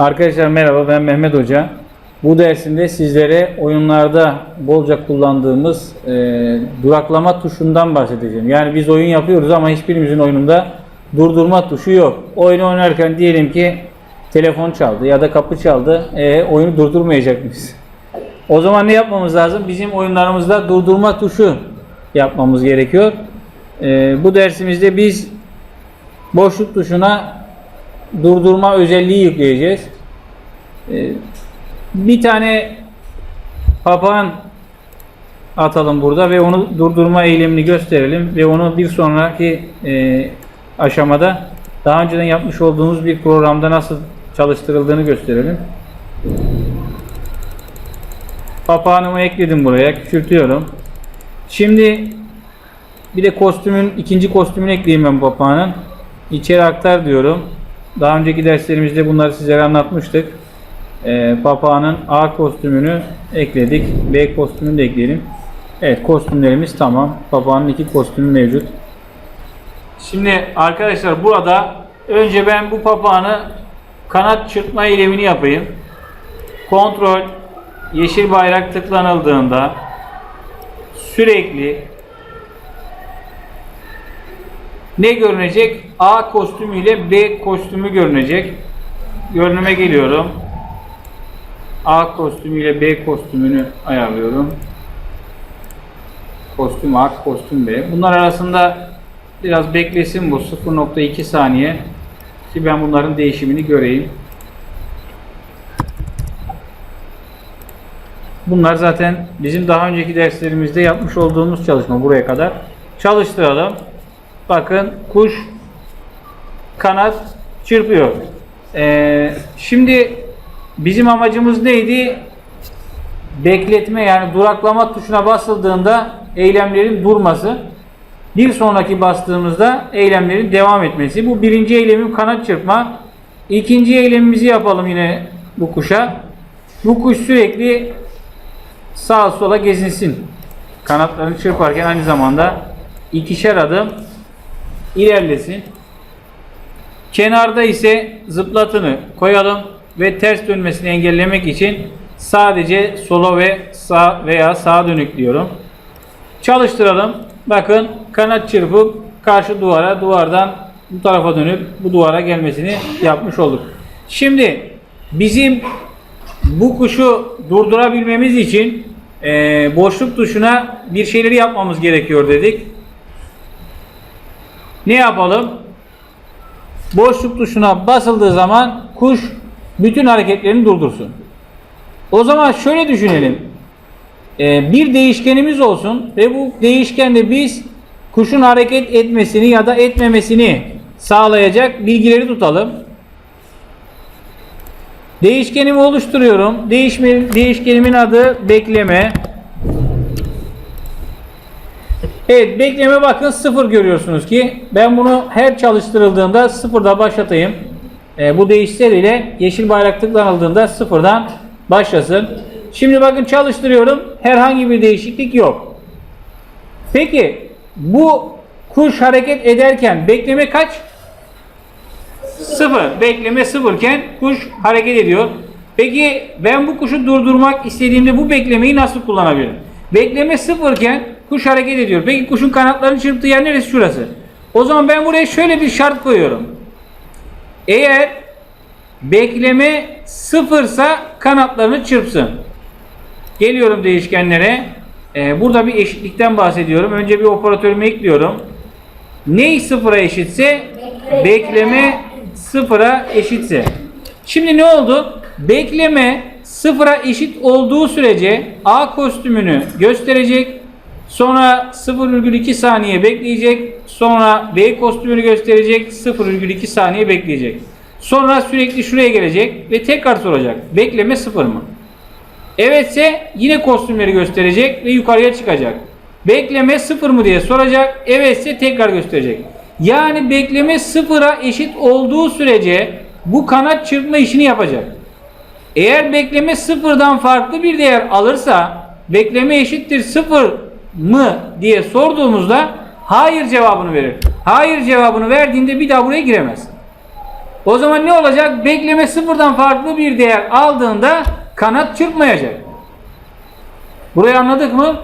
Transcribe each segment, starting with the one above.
Arkadaşlar merhaba ben Mehmet Hoca. Bu dersimde sizlere oyunlarda bolca kullandığımız e, duraklama tuşundan bahsedeceğim. Yani biz oyun yapıyoruz ama hiçbirimizin oyununda durdurma tuşu yok. Oyunu oynarken diyelim ki telefon çaldı ya da kapı çaldı. E, oyunu durdurmayacak mıyız? O zaman ne yapmamız lazım? Bizim oyunlarımızda durdurma tuşu yapmamız gerekiyor. E, bu dersimizde biz boşluk tuşuna durdurma özelliği yükleyeceğiz. Ee, bir tane papağan atalım burada ve onu durdurma eylemini gösterelim ve onu bir sonraki e, aşamada daha önceden yapmış olduğumuz bir programda nasıl çalıştırıldığını gösterelim. Papağanımı ekledim buraya, küçültüyorum. Şimdi bir de kostümün ikinci kostümünü ekleyeyim ben papağanın. İçeri aktar diyorum. Daha önceki derslerimizde bunları sizlere anlatmıştık. Ee, papağanın A kostümünü ekledik. B kostümünü de ekleyelim. Evet kostümlerimiz tamam. Papağanın iki kostümü mevcut. Şimdi arkadaşlar burada önce ben bu papağanı kanat çırpma eylemini yapayım. Kontrol yeşil bayrak tıklanıldığında sürekli ne görünecek? A kostümü ile B kostümü görünecek. Görünüme geliyorum. A kostümü ile B kostümünü ayarlıyorum. Kostüm A, kostüm B. Bunlar arasında biraz beklesin bu 0.2 saniye ki ben bunların değişimini göreyim. Bunlar zaten bizim daha önceki derslerimizde yapmış olduğumuz çalışma buraya kadar. Çalıştıralım. Bakın kuş kanat çırpıyor. Ee, şimdi bizim amacımız neydi? Bekletme yani duraklama tuşuna basıldığında eylemlerin durması. Bir sonraki bastığımızda eylemlerin devam etmesi. Bu birinci eylemim kanat çırpma. İkinci eylemimizi yapalım yine bu kuşa. Bu kuş sürekli sağa sola gezinsin. Kanatlarını çırparken aynı zamanda ikişer adım ilerlesin. Kenarda ise zıplatını koyalım ve ters dönmesini engellemek için sadece sola ve sağ veya sağa dönük diyorum. Çalıştıralım. Bakın kanat çırpıp karşı duvara, duvardan bu tarafa dönüp bu duvara gelmesini yapmış olduk. Şimdi bizim bu kuşu durdurabilmemiz için eee, boşluk tuşuna bir şeyleri yapmamız gerekiyor dedik. Ne yapalım? Boşluk tuşuna basıldığı zaman kuş bütün hareketlerini durdursun. O zaman şöyle düşünelim. Ee, bir değişkenimiz olsun ve bu değişkende biz kuşun hareket etmesini ya da etmemesini sağlayacak bilgileri tutalım. Değişkenimi oluşturuyorum. Değişme, değişkenimin adı bekleme. Evet bekleme bakın sıfır görüyorsunuz ki ben bunu her çalıştırıldığında sıfırda başlatayım. Ee, bu değişler ile yeşil bayrak tıklanıldığında sıfırdan başlasın. Şimdi bakın çalıştırıyorum. Herhangi bir değişiklik yok. Peki bu kuş hareket ederken bekleme kaç? Sıfır. Bekleme sıfırken kuş hareket ediyor. Peki ben bu kuşu durdurmak istediğimde bu beklemeyi nasıl kullanabilirim? Bekleme sıfırken kuş hareket ediyor. Peki kuşun kanatlarını çırptığı yer neresi? Şurası. O zaman ben buraya şöyle bir şart koyuyorum. Eğer bekleme sıfırsa kanatlarını çırpsın. Geliyorum değişkenlere. Ee, burada bir eşitlikten bahsediyorum. Önce bir operatörümü ekliyorum. Ney sıfıra eşitse bekleme sıfıra eşitse. Şimdi ne oldu? Bekleme sıfıra eşit olduğu sürece A kostümünü gösterecek. Sonra 0,2 saniye bekleyecek. Sonra B kostümünü gösterecek. 0,2 saniye bekleyecek. Sonra sürekli şuraya gelecek ve tekrar soracak. Bekleme sıfır mı? Evetse yine kostümleri gösterecek ve yukarıya çıkacak. Bekleme sıfır mı diye soracak. Evetse tekrar gösterecek. Yani bekleme sıfıra eşit olduğu sürece bu kanat çırpma işini yapacak. Eğer bekleme sıfırdan farklı bir değer alırsa bekleme eşittir sıfır mı diye sorduğumuzda hayır cevabını verir. Hayır cevabını verdiğinde bir daha buraya giremez. O zaman ne olacak? Bekleme sıfırdan farklı bir değer aldığında kanat çırpmayacak. Burayı anladık mı?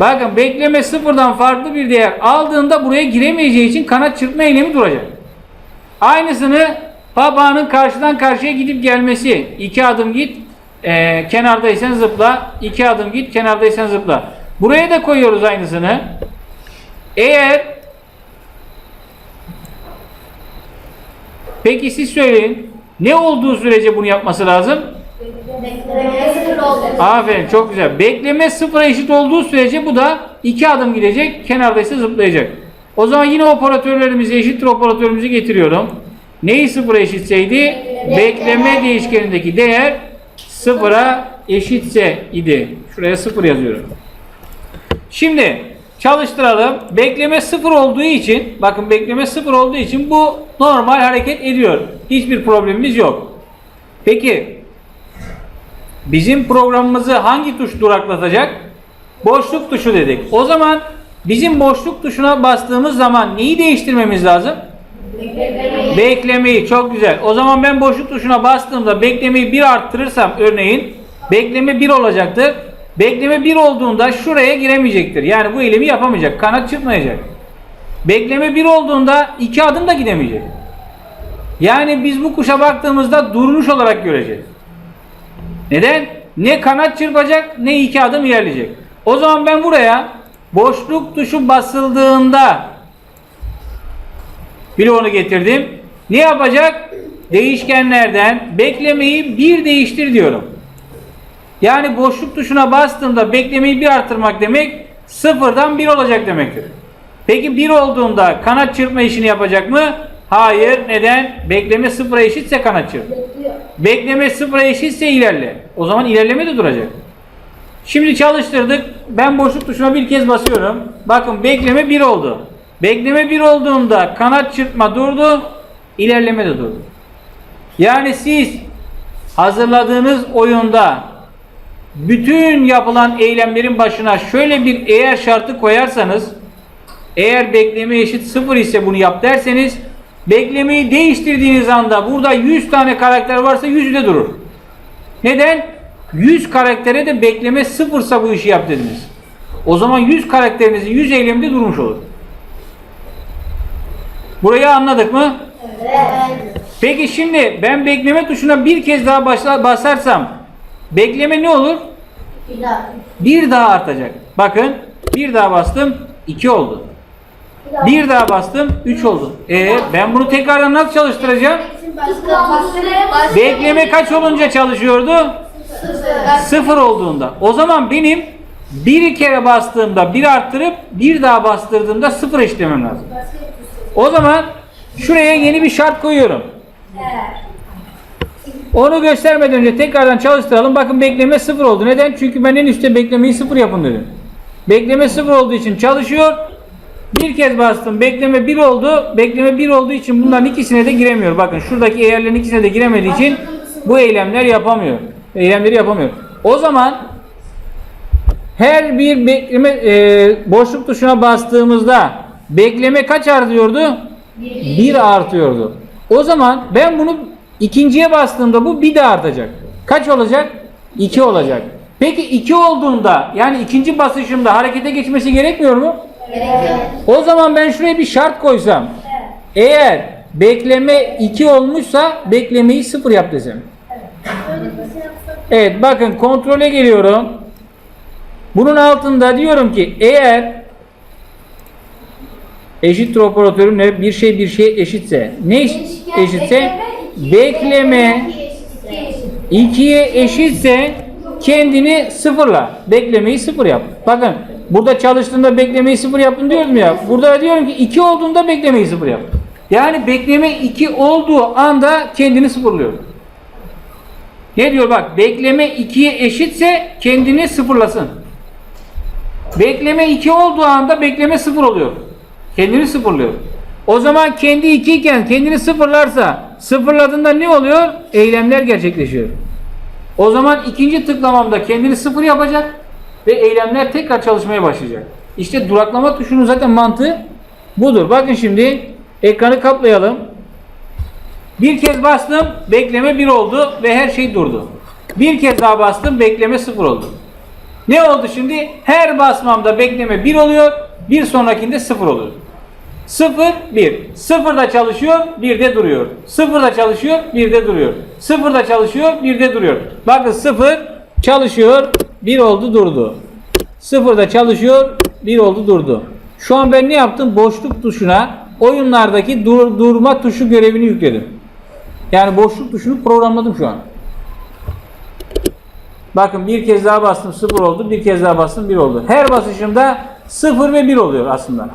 Bakın bekleme sıfırdan farklı bir değer aldığında buraya giremeyeceği için kanat çırpma eylemi duracak. Aynısını papağanın karşıdan karşıya gidip gelmesi. iki adım git, e, kenardaysan zıpla. iki adım git, kenardaysan zıpla. Buraya da koyuyoruz aynısını. Eğer Peki siz söyleyin. Ne olduğu sürece bunu yapması lazım? Beklemeye sıfır oldu. Aferin çok güzel. Bekleme sıfıra eşit olduğu sürece bu da iki adım gidecek. Kenardaysa zıplayacak. O zaman yine operatörlerimizi eşittir operatörümüzü getiriyorum. Neyi sıfıra eşitseydi? Bekleme değişkenindeki değer sıfıra eşitse idi. Şuraya sıfır yazıyorum. Şimdi çalıştıralım. Bekleme sıfır olduğu için bakın bekleme sıfır olduğu için bu normal hareket ediyor. Hiçbir problemimiz yok. Peki Bizim programımızı hangi tuş duraklatacak? Boşluk tuşu dedik. O zaman bizim boşluk tuşuna bastığımız zaman neyi değiştirmemiz lazım? Beklemeyi. Çok güzel. O zaman ben boşluk tuşuna bastığımda beklemeyi bir arttırırsam örneğin bekleme 1 olacaktır. Bekleme 1 olduğunda şuraya giremeyecektir. Yani bu eylemi yapamayacak. Kanat çırpmayacak. Bekleme 1 olduğunda iki adım da gidemeyecek. Yani biz bu kuşa baktığımızda durmuş olarak göreceğiz. Neden? Ne kanat çırpacak ne iki adım ilerleyecek. O zaman ben buraya boşluk tuşu basıldığında bloğunu getirdim. Ne yapacak? Değişkenlerden beklemeyi bir değiştir diyorum. Yani boşluk tuşuna bastığımda beklemeyi bir artırmak demek sıfırdan bir olacak demektir. Peki bir olduğunda kanat çırpma işini yapacak mı? Hayır. Neden? Bekleme sıfıra eşitse kanat çırp. Bekleme sıfıra eşitse ilerle. O zaman ilerleme de duracak. Şimdi çalıştırdık. Ben boşluk tuşuna bir kez basıyorum. Bakın bekleme 1 oldu. Bekleme 1 olduğunda kanat çırpma durdu. ilerleme de durdu. Yani siz hazırladığınız oyunda bütün yapılan eylemlerin başına şöyle bir eğer şartı koyarsanız eğer bekleme eşit 0 ise bunu yap derseniz beklemeyi değiştirdiğiniz anda burada 100 tane karakter varsa 100'ü de durur. Neden? 100 karaktere de bekleme sıfırsa bu işi yap dediniz. O zaman 100 karakterinizin 100 eylemde durmuş olur. Burayı anladık mı? Peki şimdi ben bekleme tuşuna bir kez daha başla, basarsam bekleme ne olur? Bir daha. Bir daha artacak. Bakın bir daha bastım 2 oldu. Bir daha bastım 3 oldu. E ben bunu tekrardan nasıl çalıştıracağım? Bekleme kaç olunca çalışıyordu? Sıfır olduğunda. O zaman benim bir kere bastığımda bir arttırıp bir daha bastırdığımda sıfır işlemem lazım. O zaman şuraya yeni bir şart koyuyorum. Onu göstermeden önce tekrardan çalıştıralım. Bakın bekleme sıfır oldu. Neden? Çünkü ben en üstte beklemeyi sıfır yapın dedim. Bekleme sıfır olduğu için çalışıyor. Bir kez bastım. Bekleme 1 oldu. Bekleme 1 olduğu için bunların ikisine de giremiyor. Bakın şuradaki eğerlerin ikisine de giremediği için bu eylemler yapamıyor. Eylemleri yapamıyor. O zaman her bir bekleme e, boşluk tuşuna bastığımızda bekleme kaç artıyordu? 1 artıyordu. O zaman ben bunu ikinciye bastığımda bu bir daha artacak. Kaç olacak? 2 olacak. Peki 2 olduğunda yani ikinci basışımda harekete geçmesi gerekmiyor mu? O zaman ben şuraya bir şart koysam. Eğer bekleme 2 olmuşsa beklemeyi 0 yap desem. Evet bakın kontrole geliyorum. Bunun altında diyorum ki eğer eşittir operatörümle bir şey bir şey eşitse ne eş- eşitse bekleme 2'ye eşitse kendini sıfırla. Beklemeyi sıfır yap. Bakın burada çalıştığında beklemeyi sıfır yapın diyorum ya. Burada diyorum ki 2 olduğunda beklemeyi sıfır yap. Yani bekleme 2 olduğu anda kendini sıfırlıyor. Ne diyor bak bekleme 2'ye eşitse kendini sıfırlasın. Bekleme 2 olduğu anda bekleme 0 oluyor. Kendini sıfırlıyor. O zaman kendi 2 iken kendini sıfırlarsa sıfırladığında ne oluyor? Eylemler gerçekleşiyor. O zaman ikinci tıklamamda kendini sıfır yapacak ve eylemler tekrar çalışmaya başlayacak. İşte duraklama tuşunun zaten mantığı budur. Bakın şimdi ekranı kaplayalım. Bir kez bastım, bekleme 1 oldu ve her şey durdu. Bir kez daha bastım, bekleme 0 oldu. Ne oldu şimdi? Her basmamda bekleme 1 oluyor, bir sonrakinde 0 oluyor. 0, 1. 0 da çalışıyor, 1 de duruyor. 0 da çalışıyor, 1 de duruyor. 0 da çalışıyor, 1 de duruyor. Bakın 0 çalışıyor, 1 oldu durdu. 0 da çalışıyor, 1 oldu durdu. Şu an ben ne yaptım? Boşluk tuşuna oyunlardaki dur, durma tuşu görevini yükledim. Yani boşluk tuşunu programladım şu an. Bakın bir kez daha bastım 0 oldu, bir kez daha bastım 1 oldu. Her basışımda 0 ve 1 oluyor aslında.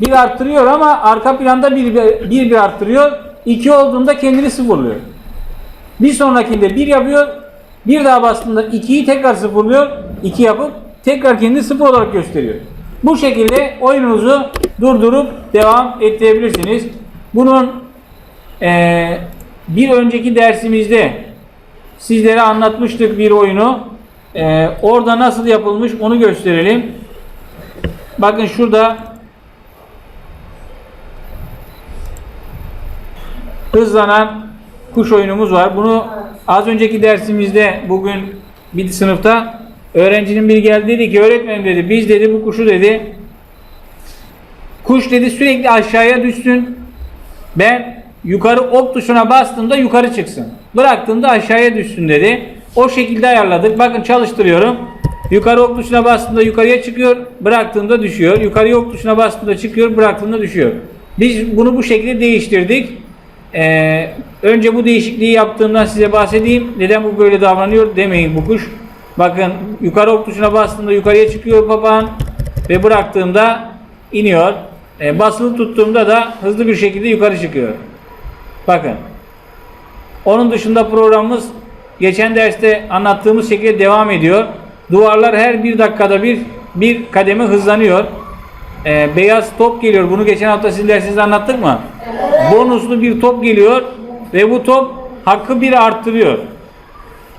1 arttırıyor ama arka planda 1 bir, bir, bir arttırıyor. 2 olduğunda kendini sıfırlıyor. Bir sonrakinde 1 yapıyor. Bir daha bastığında 2'yi tekrar sıfırlıyor. 2 yapıp tekrar kendini sıfır olarak gösteriyor. Bu şekilde oyununuzu durdurup devam ettirebilirsiniz. Bunun eee, bir önceki dersimizde sizlere anlatmıştık bir oyunu. Eee, orada nasıl yapılmış onu gösterelim. Bakın şurada hızlanan kuş oyunumuz var. Bunu az önceki dersimizde bugün bir sınıfta öğrencinin biri geldi dedi ki öğretmenim dedi biz dedi bu kuşu dedi. Kuş dedi sürekli aşağıya düşsün. Ben yukarı ok tuşuna bastığımda yukarı çıksın. Bıraktığımda aşağıya düşsün dedi. O şekilde ayarladık. Bakın çalıştırıyorum. Yukarı ok tuşuna bastığımda yukarıya çıkıyor bıraktığımda düşüyor. Yukarı ok tuşuna bastığımda çıkıyor bıraktığımda düşüyor. Biz bunu bu şekilde değiştirdik ee, önce bu değişikliği yaptığımdan size bahsedeyim. Neden bu böyle davranıyor demeyin bu kuş. Bakın yukarı ok tuşuna bastığımda yukarıya çıkıyor papağan ve bıraktığımda iniyor. Ee, basılı tuttuğumda da hızlı bir şekilde yukarı çıkıyor. Bakın. Onun dışında programımız geçen derste anlattığımız şekilde devam ediyor. Duvarlar her bir dakikada bir bir kademe hızlanıyor. Ee, beyaz top geliyor. Bunu geçen hafta sizin dersinizde anlattık mı? Bonuslu bir top geliyor ve bu top hakkı bir arttırıyor.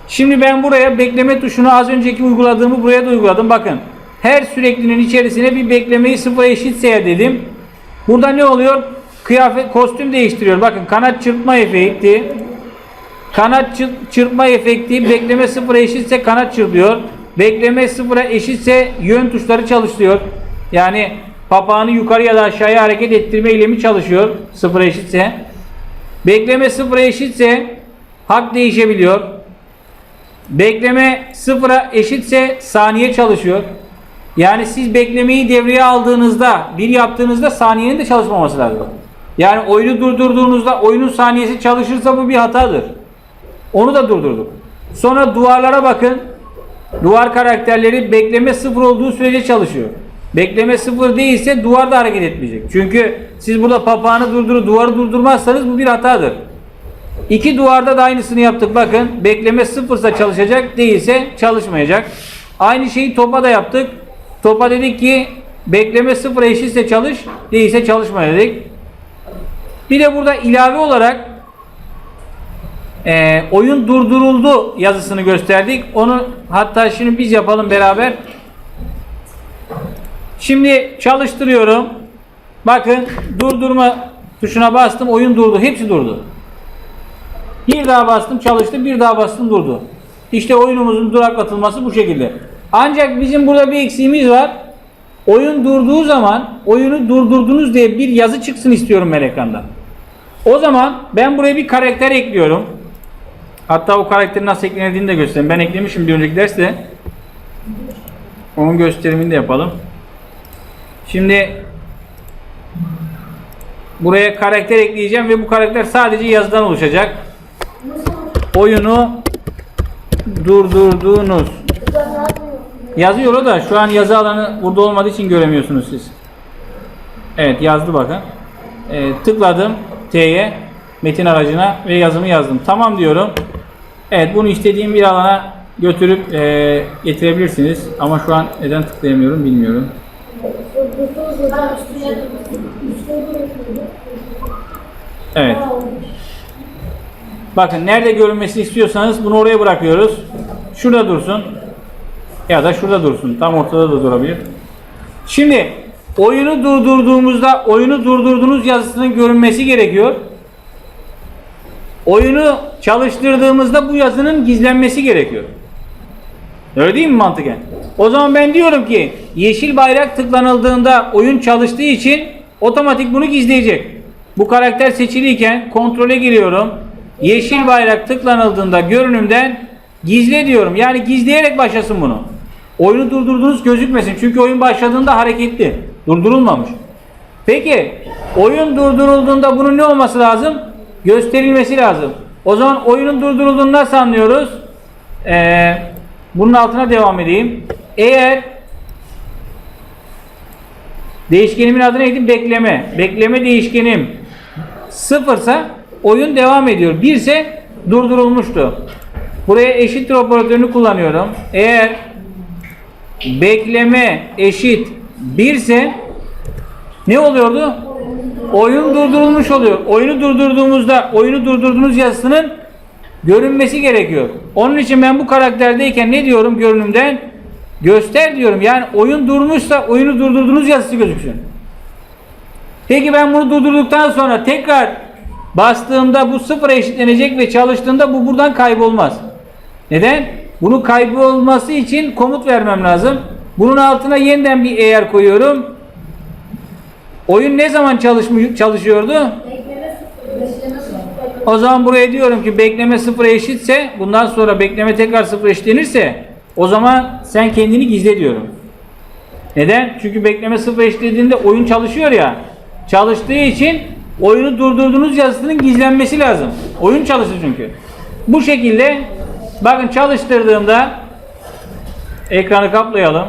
Şimdi ben buraya bekleme tuşunu az önceki uyguladığımı buraya da uyguladım. Bakın her süreklinin içerisine bir beklemeyi sıfıra eşitse dedim. Burada ne oluyor? Kıyafet, kostüm değiştiriyor. Bakın kanat çırpma efekti. Kanat çır- çırpma efekti bekleme sıfıra eşitse kanat çırpıyor. Bekleme sıfıra eşitse yön tuşları çalışıyor. Yani papağanı yukarı ya da aşağıya hareket ettirme eylemi çalışıyor. Sıfıra eşitse. Bekleme sıfıra eşitse hak değişebiliyor. Bekleme sıfıra eşitse saniye çalışıyor. Yani siz beklemeyi devreye aldığınızda, bir yaptığınızda saniyenin de çalışmaması lazım. Yani oyunu durdurduğunuzda oyunun saniyesi çalışırsa bu bir hatadır. Onu da durdurduk. Sonra duvarlara bakın. Duvar karakterleri bekleme sıfır olduğu sürece çalışıyor. Bekleme sıfır değilse duvar da hareket etmeyecek. Çünkü siz burada papağanı durdurup duvarı durdurmazsanız bu bir hatadır. İki duvarda da aynısını yaptık. Bakın bekleme sıfırsa çalışacak değilse çalışmayacak. Aynı şeyi topa da yaptık. Topa dedik ki bekleme sıfıra eşitse çalış değilse çalışma dedik. Bir de burada ilave olarak e, oyun durduruldu yazısını gösterdik. Onu hatta şimdi biz yapalım beraber. Şimdi çalıştırıyorum. Bakın durdurma tuşuna bastım oyun durdu. Hepsi durdu. Bir daha bastım çalıştı. Bir daha bastım durdu. İşte oyunumuzun duraklatılması bu şekilde. Ancak bizim burada bir eksiğimiz var. Oyun durduğu zaman oyunu durdurdunuz diye bir yazı çıksın istiyorum ben ekranda. O zaman ben buraya bir karakter ekliyorum. Hatta o karakterin nasıl eklendiğini de göstereyim. Ben eklemişim bir önceki derste. Onun gösterimini de yapalım. Şimdi buraya karakter ekleyeceğim ve bu karakter sadece yazıdan oluşacak. Oyunu durdurduğunuz yazıyor da şu an yazı alanı burada olmadığı için göremiyorsunuz siz. Evet yazdı bakın. Ee, tıkladım T'ye metin aracına ve yazımı yazdım. Tamam diyorum. Evet bunu istediğim bir alana götürüp e, getirebilirsiniz. Ama şu an neden tıklayamıyorum bilmiyorum. Evet. Bakın nerede görünmesini istiyorsanız bunu oraya bırakıyoruz. Şurada dursun. Ya da şurada dursun. Tam ortada da durabilir. Şimdi oyunu durdurduğumuzda oyunu durdurduğunuz yazısının görünmesi gerekiyor. oyunu çalıştırdığımızda bu yazının gizlenmesi gerekiyor. Öyle değil mi mantıken? O zaman ben diyorum ki yeşil bayrak tıklanıldığında oyun çalıştığı için otomatik bunu gizleyecek. Bu karakter seçiliyken kontrole giriyorum. Yeşil bayrak tıklanıldığında görünümden gizle diyorum. Yani gizleyerek başlasın bunu. Oyunu durdurduğunuz gözükmesin. Çünkü oyun başladığında hareketli. Durdurulmamış. Peki oyun durdurulduğunda bunun ne olması lazım? Gösterilmesi lazım. O zaman oyunun durdurulduğunu nasıl anlıyoruz? Ee, bunun altına devam edeyim. Eğer değişkenimin adı neydi? Bekleme. Bekleme değişkenim sıfırsa oyun devam ediyor. Bir ise durdurulmuştu. Buraya eşittir operatörünü kullanıyorum. Eğer bekleme eşit 1 ise ne oluyordu? Oyun durdurulmuş oluyor. Oyunu durdurduğumuzda oyunu durdurduğunuz yazısının görünmesi gerekiyor. Onun için ben bu karakterdeyken ne diyorum görünümden? Göster diyorum. Yani oyun durmuşsa oyunu durdurduğunuz yazısı gözüksün. Peki ben bunu durdurduktan sonra tekrar bastığımda bu sıfıra eşitlenecek ve çalıştığında bu buradan kaybolmaz. Neden? Bunun kaybolması için komut vermem lazım. Bunun altına yeniden bir eğer koyuyorum. Oyun ne zaman çalışıyordu? Bekleme sıfır. Bekleme sıfır. O zaman buraya diyorum ki bekleme sıfıra eşitse bundan sonra bekleme tekrar sıfıra eşitlenirse o zaman sen kendini gizle diyorum. Neden? Çünkü bekleme sıfıra eşitlediğinde oyun çalışıyor ya. Çalıştığı için oyunu durdurduğunuz yazısının gizlenmesi lazım. Oyun çalışır çünkü. Bu şekilde bakın çalıştırdığımda ekranı kaplayalım.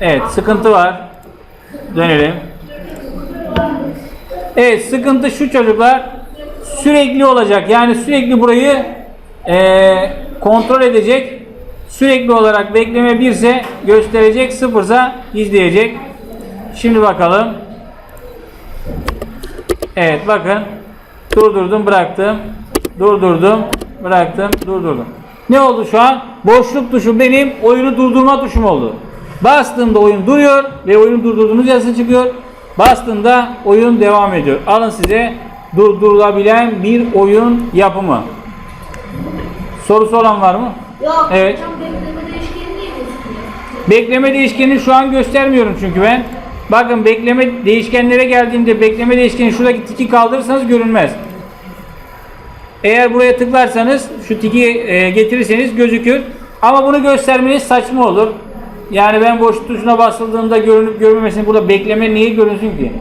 Evet sıkıntı var. Dönelim. Evet sıkıntı şu çocuklar sürekli olacak. Yani sürekli burayı eee, kontrol edecek. Sürekli olarak bekleme birse gösterecek, sıfırsa gizleyecek. Şimdi bakalım. Evet bakın. Durdurdum bıraktım. Durdurdum bıraktım durdurdum. Ne oldu şu an? Boşluk tuşu benim oyunu durdurma tuşum oldu. Bastığımda oyun duruyor ve oyunu durdurduğunuz yazısı çıkıyor. Bastığımda oyun devam ediyor. Alın size durdurulabilen bir oyun yapımı. Sorusu olan var mı? Yok. Evet. Bekleme değişkeni niye? Bekleme değişkenini şu an göstermiyorum çünkü ben. Bakın bekleme değişkenlere geldiğimde bekleme değişkeni şuradaki tiki kaldırırsanız görünmez. Eğer buraya tıklarsanız şu tiki e, getirirseniz gözükür. Ama bunu göstermeniz saçma olur. Yani ben boş tuşuna basıldığında görünüp görünmemesini burada bekleme niye görünsün ki?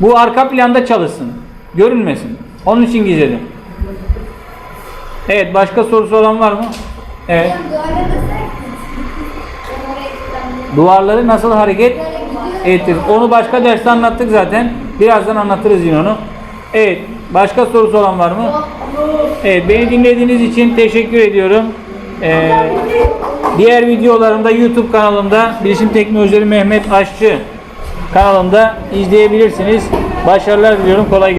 Bu arka planda çalışsın. Görünmesin. Onun için gizledim. Evet başka sorusu olan var mı? Evet. Duvarları nasıl hareket ettir? Onu başka derste anlattık zaten. Birazdan anlatırız yine onu. Evet. Başka sorusu olan var mı? Evet. Beni dinlediğiniz için teşekkür ediyorum. Ee, diğer videolarımda YouTube kanalımda Bilişim Teknolojileri Mehmet Aşçı kanalımda izleyebilirsiniz. Başarılar diliyorum. Kolay gelsin.